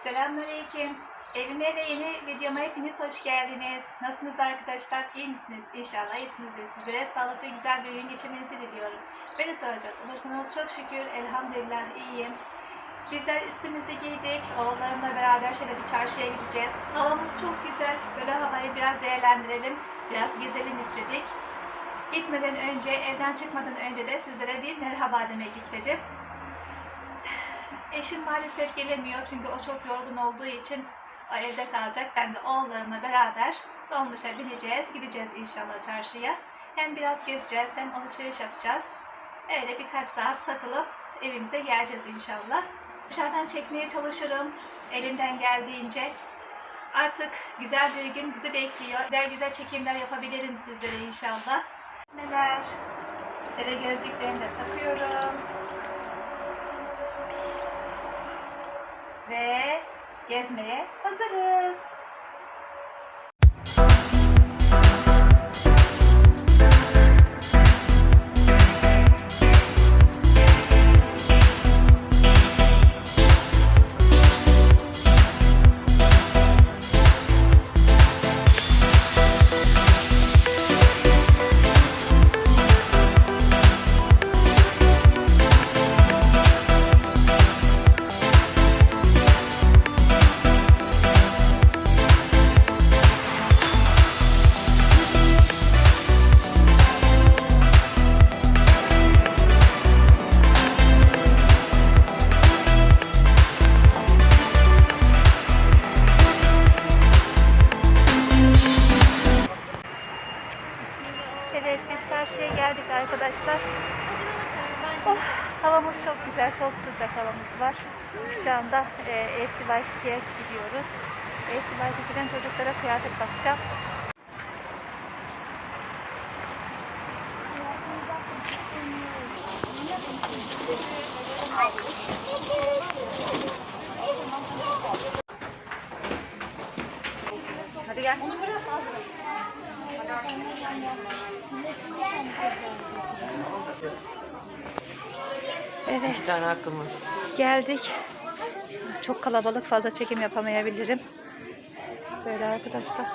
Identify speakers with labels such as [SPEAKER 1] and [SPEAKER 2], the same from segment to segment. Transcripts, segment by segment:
[SPEAKER 1] Selamünaleyküm. Evime ve yeni videoma hepiniz hoş geldiniz. Nasılsınız arkadaşlar? İyi misiniz? İnşallah iyisinizdir. Sizlere sağlıklı güzel bir gün geçirmenizi diliyorum. Beni soracak olursanız çok şükür elhamdülillah iyiyim. Bizler üstümüzü giydik. Oğullarımla beraber şöyle bir çarşıya gideceğiz. Havamız çok güzel. Böyle havayı biraz değerlendirelim. Biraz gezelim istedik. Gitmeden önce, evden çıkmadan önce de sizlere bir merhaba demek istedim. Eşim maalesef gelemiyor çünkü o çok yorgun olduğu için o evde kalacak. Ben de oğullarımla beraber dolmuşa bineceğiz. Gideceğiz inşallah çarşıya. Hem biraz gezeceğiz hem alışveriş yapacağız. Öyle birkaç saat takılıp evimize geleceğiz inşallah. Dışarıdan çekmeye çalışırım elimden geldiğince. Artık güzel bir gün bizi bekliyor. Güzel güzel çekimler yapabilirim sizlere inşallah. Neler? Şöyle gözlüklerimi de takıyorum. Ve gezmeye hazırız. Şu anda e, Estivalki'ye gidiyoruz. Estivalki'den çocuklara kıyafet bakacağım. Hadi gel. Evet.
[SPEAKER 2] İki tane hakkım var.
[SPEAKER 1] Geldik. Çok kalabalık fazla çekim yapamayabilirim. Böyle arkadaşlar.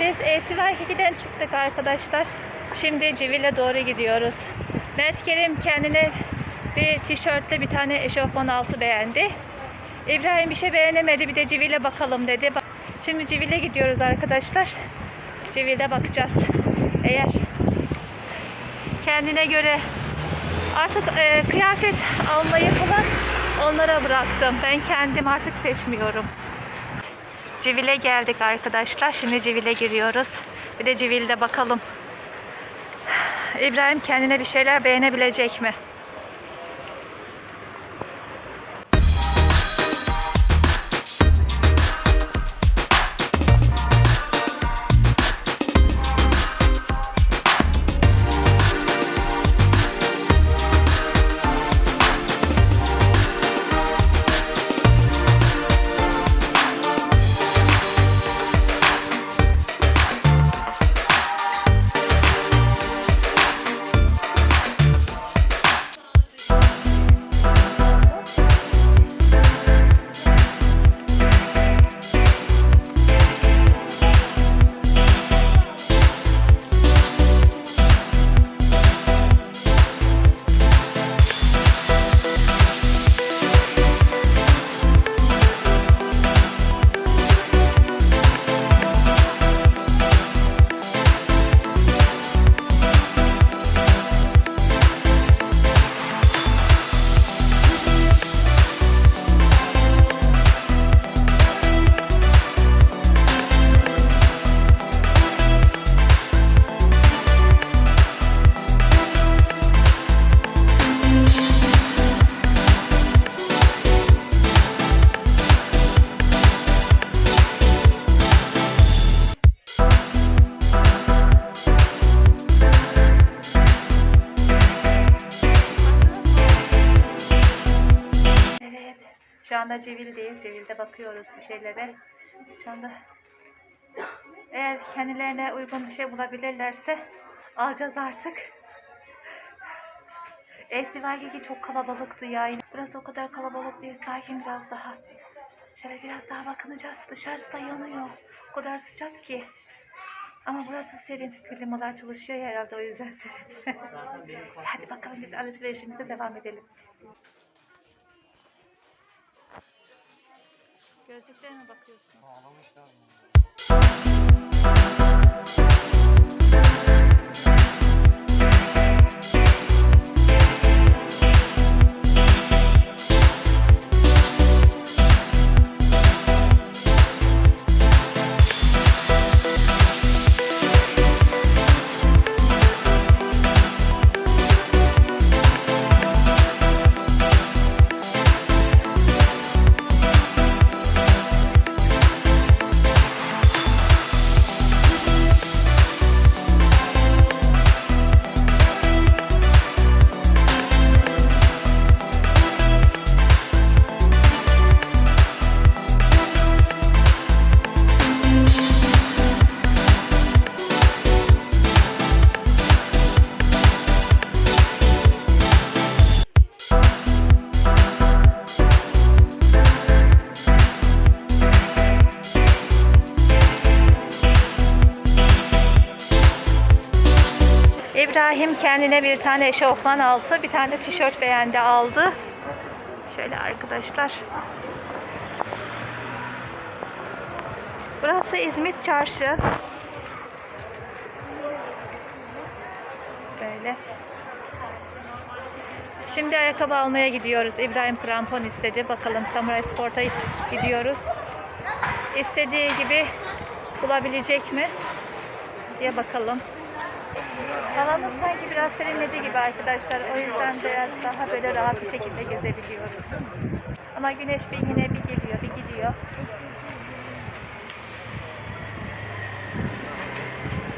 [SPEAKER 1] Biz Esivaki'den çıktık arkadaşlar. Şimdi Civil'e doğru gidiyoruz. Mert Kerim kendine bir tişörtle bir tane eşofman altı beğendi. İbrahim bir şey beğenemedi bir de Civil'e bakalım dedi. Şimdi Civil'e gidiyoruz arkadaşlar. Civil'de bakacağız. Eğer kendine göre artık e, kıyafet almayı falan onlara bıraktım. Ben kendim artık seçmiyorum. Civil'e geldik arkadaşlar. Şimdi Civil'e giriyoruz. Bir de Civil'de bakalım. İbrahim kendine bir şeyler beğenebilecek mi? Anda Civil'deyiz. Civil'de bakıyoruz bir şeylere. Şu anda eğer kendilerine uygun bir şey bulabilirlerse alacağız artık. Esivageki çok kalabalıktı ya. Burası o kadar kalabalık değil. Sakin biraz daha. Şöyle biraz daha bakınacağız. Dışarısı da yanıyor. O kadar sıcak ki. Ama burası serin. Klimalar çalışıyor herhalde o yüzden serin. Hadi bakalım biz alışverişimize devam edelim. Gözlüklerine bakıyorsunuz. İbrahim kendine bir tane eşofman altı, bir tane tişört beğendi aldı. Şöyle arkadaşlar. Burası İzmit Çarşı. Böyle. Şimdi ayakkabı almaya gidiyoruz. İbrahim krampon istedi. Bakalım Samuray Sport'a gidiyoruz. İstediği gibi bulabilecek mi? diye bakalım. Havamız sanki biraz serinledi gibi arkadaşlar. O yüzden biraz daha böyle rahat bir şekilde gezebiliyoruz. Ama güneş bir yine bir geliyor, bir gidiyor.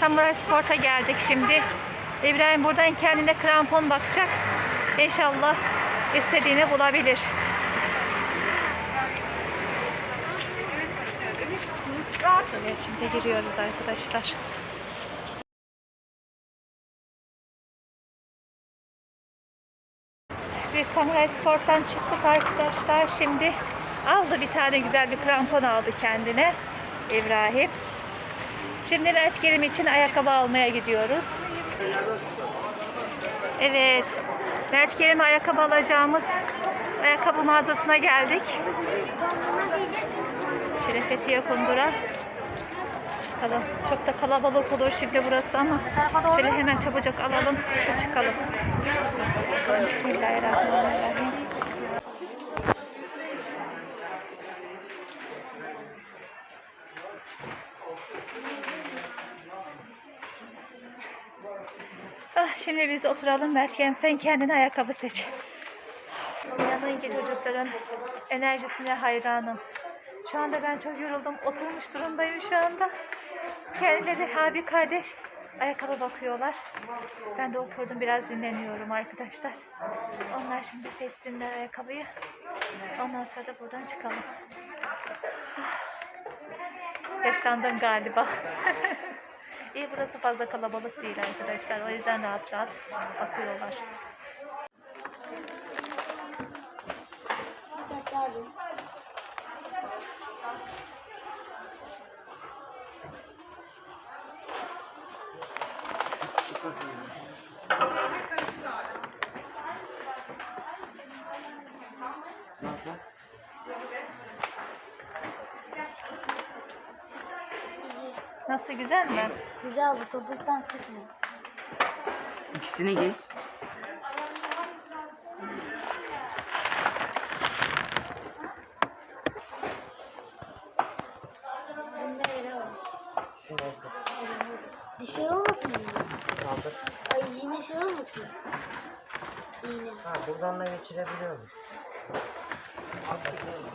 [SPEAKER 1] Samuray Sport'a geldik şimdi. İbrahim buradan kendine krampon bakacak. İnşallah istediğini bulabilir. Evet, şimdi giriyoruz arkadaşlar. Samuray Sport'tan çıktık arkadaşlar. Şimdi aldı bir tane güzel bir krampon aldı kendine İbrahim. Şimdi Mert Kerim için ayakkabı almaya gidiyoruz. Evet. Mert ayakkabı alacağımız ayakkabı mağazasına geldik. Şöyle Fethiye Kundura. Bakalım. Çok da kalabalık olur şimdi burası ama şöyle hemen çabucak alalım ve çıkalım. Bismillahirrahmanirrahim. Ah, şimdi biz oturalım Merkem. Sen kendine ayakkabı seç. İnanın ki çocukların enerjisine hayranım. Şu anda ben çok yoruldum. Oturmuş durumdayım şu anda. Kendileri abi kardeş ayakkabı bakıyorlar. Ben de oturdum biraz dinleniyorum arkadaşlar. Onlar şimdi seçsinler ayakkabıyı. Ondan sonra da buradan çıkalım. Yaşlandım galiba. İyi burası fazla kalabalık değil arkadaşlar. O yüzden rahat rahat bakıyorlar.
[SPEAKER 2] Nasıl?
[SPEAKER 1] Nasıl güzel mi?
[SPEAKER 3] Güzel bu topuktan çıkmıyor.
[SPEAKER 2] İkisini giy. Oku.
[SPEAKER 3] Dişi olmasın yine.
[SPEAKER 2] Kaldır.
[SPEAKER 3] Ay yine şey olmasın. Yine.
[SPEAKER 2] Ha buradan da geçirebiliyormuş. Yok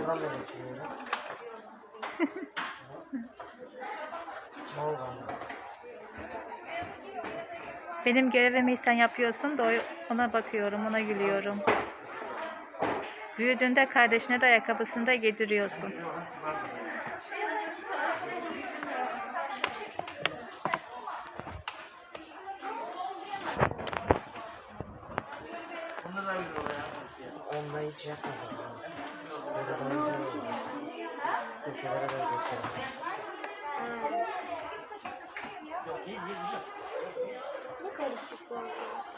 [SPEAKER 1] Benim görevimi sen yapıyorsun da ona bakıyorum, ona gülüyorum. Büyüdüğünde kardeşine de ayakkabısını da giydiriyorsun.
[SPEAKER 2] Onda hiç yapmadım.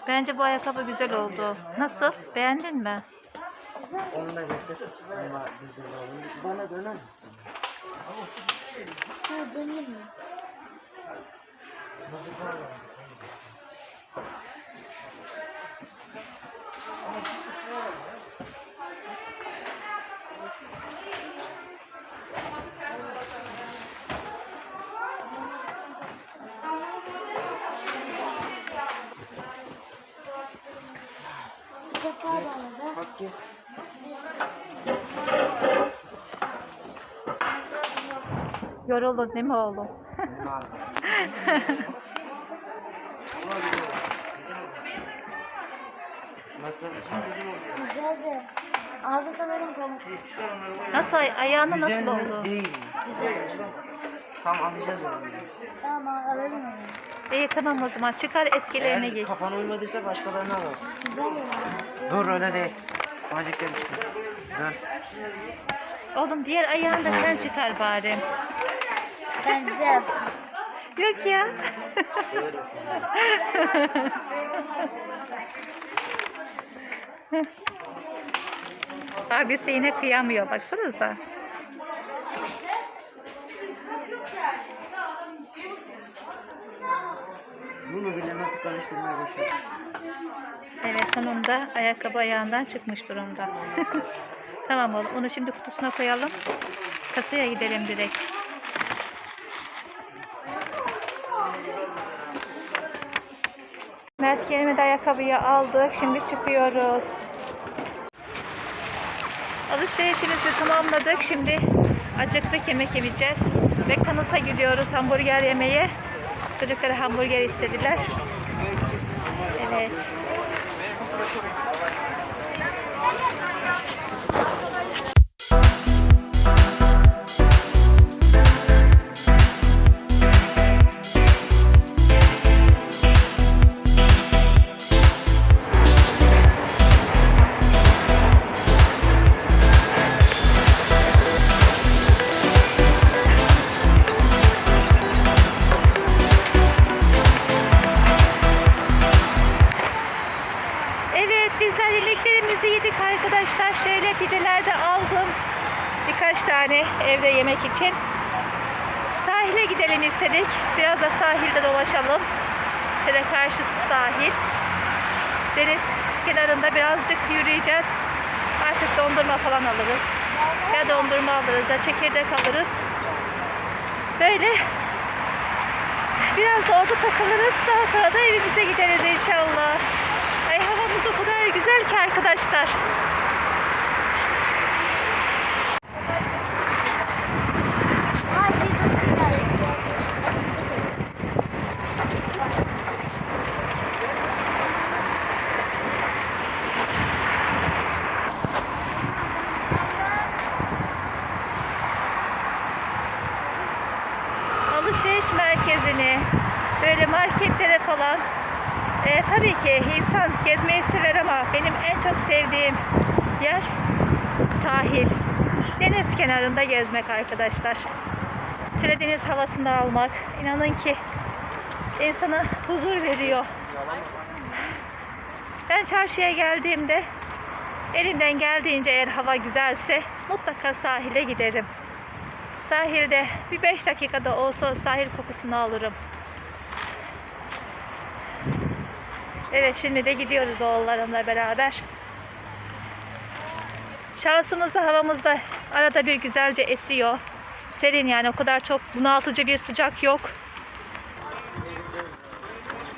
[SPEAKER 1] Bence bu ayakkabı güzel oldu. Nasıl? Beğendin mi?
[SPEAKER 3] Güzel.
[SPEAKER 2] Onu da getir. Ama güzel oldu. Bana döner misin?
[SPEAKER 3] Şunu deneyeyim mi?
[SPEAKER 2] Nasıl 8.
[SPEAKER 1] Yoruldun değil mi oğlum?
[SPEAKER 2] Nasıl?
[SPEAKER 3] Güzeldi. Ağzı sanırım pamuk.
[SPEAKER 1] Nasıl? Ayağına nasıl oldu?
[SPEAKER 2] Değil.
[SPEAKER 3] Güzel.
[SPEAKER 2] Tamam alacağız onu.
[SPEAKER 3] Tamam alalım onu.
[SPEAKER 1] E yıkamam o zaman. Çıkar eskilerine
[SPEAKER 2] Eğer geç. Kafan uymadıysa başkalarına al.
[SPEAKER 3] Güzel ya.
[SPEAKER 2] Dur öyle değil. Bacakları çıkar. Dön.
[SPEAKER 1] Oğlum diğer ayağını da sen çıkar bari.
[SPEAKER 3] Ben güzel yapsın.
[SPEAKER 1] Yok ya. Abisi yine kıyamıyor. Baksanıza.
[SPEAKER 2] Bunu bile nasıl karıştırmaya başladım.
[SPEAKER 1] Evet sonunda ayakkabı ayağından çıkmış durumda. tamam oğlum onu şimdi kutusuna koyalım. Kasaya gidelim direkt. Mert Kerim'e de ayakkabıyı aldık. Şimdi çıkıyoruz. Alışverişimizi tamamladık. Şimdi acıktık yemek yemeyeceğiz. Kanıs'a gidiyoruz hamburger yemeye. Çocuklar hamburger istediler. Evet Thank you. Ya çekirdek alırız. Böyle Biraz da orada takılırız. Daha sonra da evimize gideriz inşallah. Ay havamız o kadar güzel ki arkadaşlar.
[SPEAKER 3] Herkes güzel.
[SPEAKER 1] Alışveriş merkezini, böyle marketlere falan. E, tabii ki insan gezmeyi sever ama benim en çok sevdiğim yer sahil. Deniz kenarında gezmek arkadaşlar. Şöyle deniz havasını almak. inanın ki insana huzur veriyor. Ben çarşıya geldiğimde elimden geldiğince eğer hava güzelse mutlaka sahile giderim. Sahilde bir 5 dakikada olsa sahil kokusunu alırım. Evet şimdi de gidiyoruz oğullarımla beraber. Şansımızda havamızda arada bir güzelce esiyor. Serin yani o kadar çok bunaltıcı bir sıcak yok.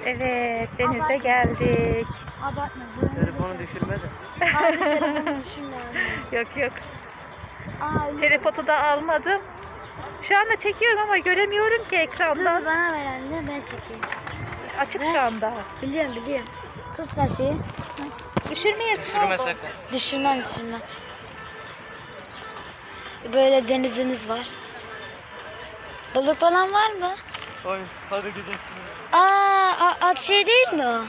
[SPEAKER 1] Evet denize geldik.
[SPEAKER 3] Abartma.
[SPEAKER 2] Telefonu düşürme de.
[SPEAKER 3] geçer. Abi telefonu düşünme.
[SPEAKER 1] Yok yok
[SPEAKER 3] Aa
[SPEAKER 1] telefotu da almadım. Şu anda çekiyorum ama göremiyorum ki
[SPEAKER 3] Dur
[SPEAKER 1] ekrandan.
[SPEAKER 3] bana ver anne ben çekeyim.
[SPEAKER 1] Açık şu anda.
[SPEAKER 3] Biliyorum biliyorum. Tut saçı.
[SPEAKER 1] Düşürmeyesin.
[SPEAKER 2] Düşürme sakın.
[SPEAKER 3] Düşünmem düşünmem. Böyle denizimiz var. Balık falan var mı?
[SPEAKER 2] Oy hadi gidelim.
[SPEAKER 3] Aa, a- at şey değil mi o?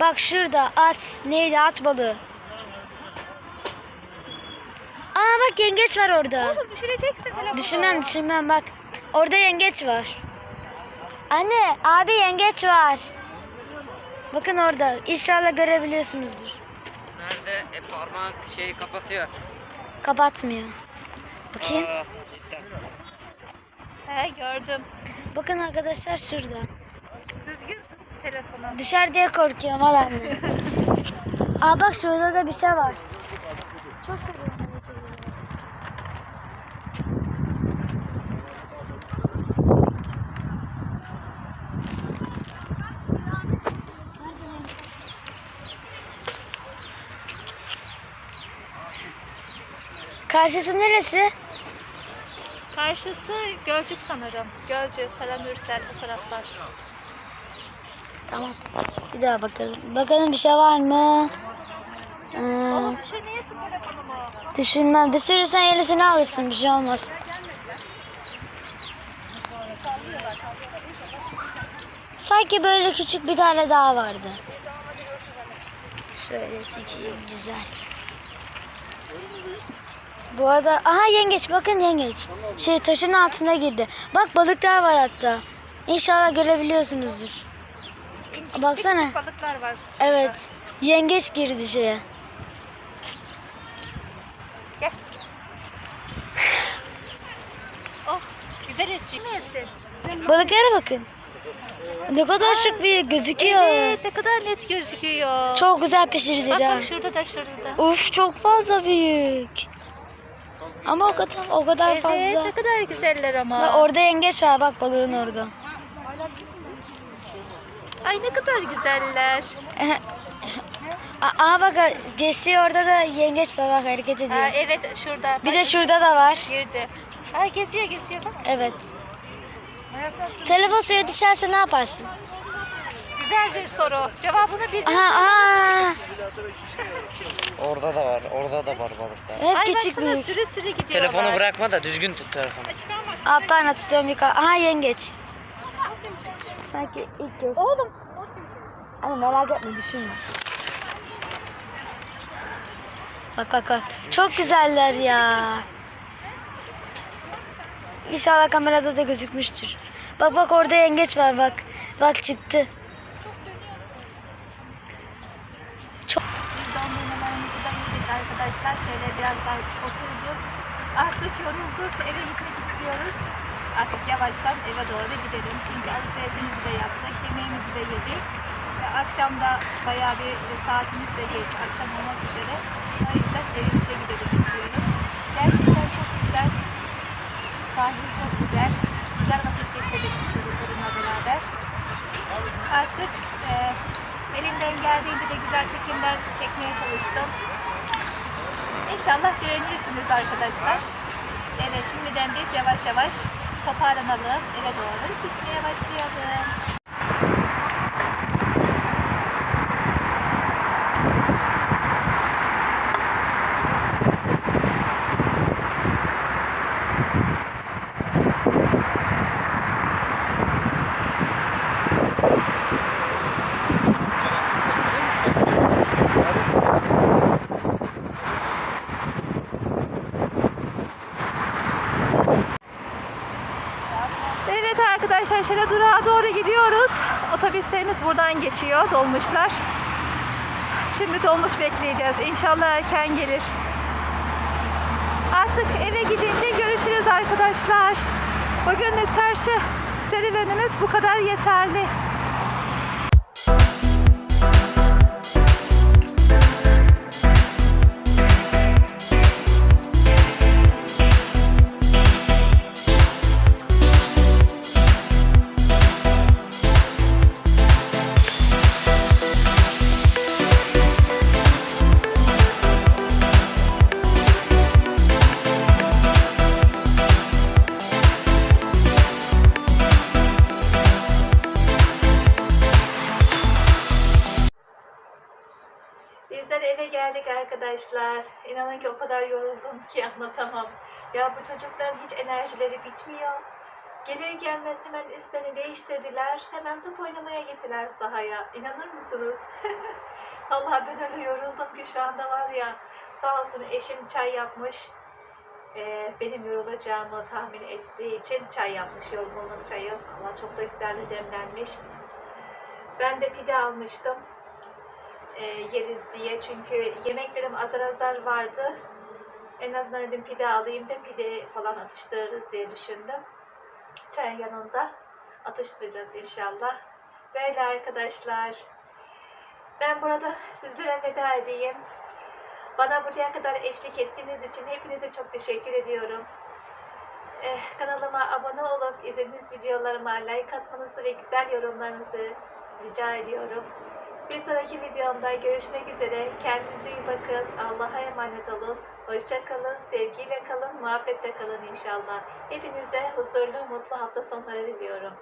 [SPEAKER 3] Bak şurada at neydi at balığı. bak yengeç var orada.
[SPEAKER 1] Oğlum düşüreceksin telefonu.
[SPEAKER 3] Düşünmem düşünmem bak. Orada yengeç var. Anne abi yengeç var. Bakın orada. İnşallah görebiliyorsunuzdur.
[SPEAKER 2] Nerede? E, parmak şeyi kapatıyor.
[SPEAKER 3] Kapatmıyor. Bakayım.
[SPEAKER 2] Aa, cidden.
[SPEAKER 1] He gördüm.
[SPEAKER 3] Bakın arkadaşlar şurada.
[SPEAKER 1] Düzgün tut telefonu.
[SPEAKER 3] Dışarı diye korkuyorum al anne. Aa bak şurada da bir şey var. Çok seviyorum Karşısı neresi?
[SPEAKER 1] Karşısı Gölcük sanırım. Gölcük, Karamürsel o taraflar.
[SPEAKER 3] Tamam. Bir daha bakalım. Bakalım bir şey var mı? Ee,
[SPEAKER 1] Oğlum düşürmeyesin telefonumu.
[SPEAKER 3] düşünmem. Düşürürsen yenisini alırsın. Bir şey olmaz. Sanki böyle küçük bir tane daha vardı. Şöyle çekeyim güzel. Bu arada aha yengeç bakın yengeç. Şey taşın altına girdi. Bak balıklar var hatta. İnşallah görebiliyorsunuzdur.
[SPEAKER 1] İncik
[SPEAKER 3] Baksana.
[SPEAKER 1] balıklar var.
[SPEAKER 3] Evet. Yengeç girdi şeye.
[SPEAKER 1] Gel. oh güzel esecek.
[SPEAKER 3] Balıklara bakın. Ne kadar şık bir gözüküyor.
[SPEAKER 1] Evet ne kadar net gözüküyor.
[SPEAKER 3] Çok güzel
[SPEAKER 1] Bak
[SPEAKER 3] pişirdiler.
[SPEAKER 1] bak şurada da şurada.
[SPEAKER 3] Uf çok fazla büyük. Ama o kadar o kadar
[SPEAKER 1] Evet
[SPEAKER 3] fazla.
[SPEAKER 1] ne kadar güzeller ama.
[SPEAKER 3] Bak orada yengeç var bak balığın orada.
[SPEAKER 1] Ay ne kadar güzeller.
[SPEAKER 3] Aa bak geçti orada da yengeç var bak hareket ediyor.
[SPEAKER 1] Ha, evet şurada.
[SPEAKER 3] Bir
[SPEAKER 1] Bak,
[SPEAKER 3] de şurada da var.
[SPEAKER 1] girdi. Ay geziyor geziyor bak.
[SPEAKER 3] Evet. Telefon suya düşerse ne yaparsın?
[SPEAKER 1] Güzel bir soru. Cevabını bildin.
[SPEAKER 3] Aha aa.
[SPEAKER 2] Orada da var. Orada da var balıklar.
[SPEAKER 3] Hep küçük büyük.
[SPEAKER 1] sürü sürü gidiyorlar.
[SPEAKER 2] Telefonu bırakma da düzgün tut telefonu.
[SPEAKER 3] Alttan atıyorum yukarı. Aha yengeç. Sanki ilk kez.
[SPEAKER 1] Oğlum.
[SPEAKER 3] Hani merak etme düşünme. Bak bak bak. Çok güzeller ya. İnşallah kamerada da gözükmüştür. Bak bak orada yengeç var bak. Bak çıktı. Çok
[SPEAKER 1] Biz yedik arkadaşlar. Şöyle biraz daha oturduk. Artık yorulduk. Eve gitmek istiyoruz. Artık yavaştan eve doğru gidelim. Çünkü alışverişimizi de yaptık. Yemeğimizi de yedik. Akşam da bayağı bir saatimiz de geçti. Akşam olmak üzere. O yüzden evimize gidelim istiyoruz. Gerçekten çok güzel. Sahil çok güzel. Güzel vakit geçirdik çocuklarımla beraber. Artık e, elimden geldiğince de güzel çekimler çekmeye çalıştım. İnşallah beğenirsiniz arkadaşlar. Evet şimdiden biz yavaş yavaş toparlanalım. Eve doğru gitmeye başlayalım. Evet arkadaşlar şöyle durağa doğru gidiyoruz. Otobüslerimiz buradan geçiyor dolmuşlar. Şimdi dolmuş bekleyeceğiz. İnşallah erken gelir. Artık eve gidince görüşürüz arkadaşlar. Bugünlük çarşı serüvenimiz bu kadar yeterli. Eve geldik arkadaşlar. İnanın ki o kadar yoruldum ki anlatamam. Ya bu çocukların hiç enerjileri bitmiyor. Gelir gelmez hemen üstlerini değiştirdiler. Hemen top oynamaya gittiler sahaya. İnanır mısınız? Vallahi ben öyle yoruldum ki şu anda var ya. Sağ olsun eşim çay yapmış. e, benim yorulacağımı tahmin ettiği için çay yapmış, yorgunluk çayı. Ama çok da güzel de demlenmiş. Ben de pide almıştım e, yeriz diye. Çünkü yemeklerim azar azar vardı. En azından dedim pide alayım da pide falan atıştırırız diye düşündüm. Çay yanında atıştıracağız inşallah. Böyle arkadaşlar. Ben burada sizlere veda edeyim. Bana buraya kadar eşlik ettiğiniz için hepinize çok teşekkür ediyorum. Eh, kanalıma abone olup izlediğiniz videolarıma like atmanızı ve güzel yorumlarınızı rica ediyorum. Bir sonraki videomda görüşmek üzere. Kendinize iyi bakın. Allah'a emanet olun. Hoşça kalın. Sevgiyle kalın. Muhabbetle kalın inşallah. Hepinize huzurlu, mutlu hafta sonları diliyorum.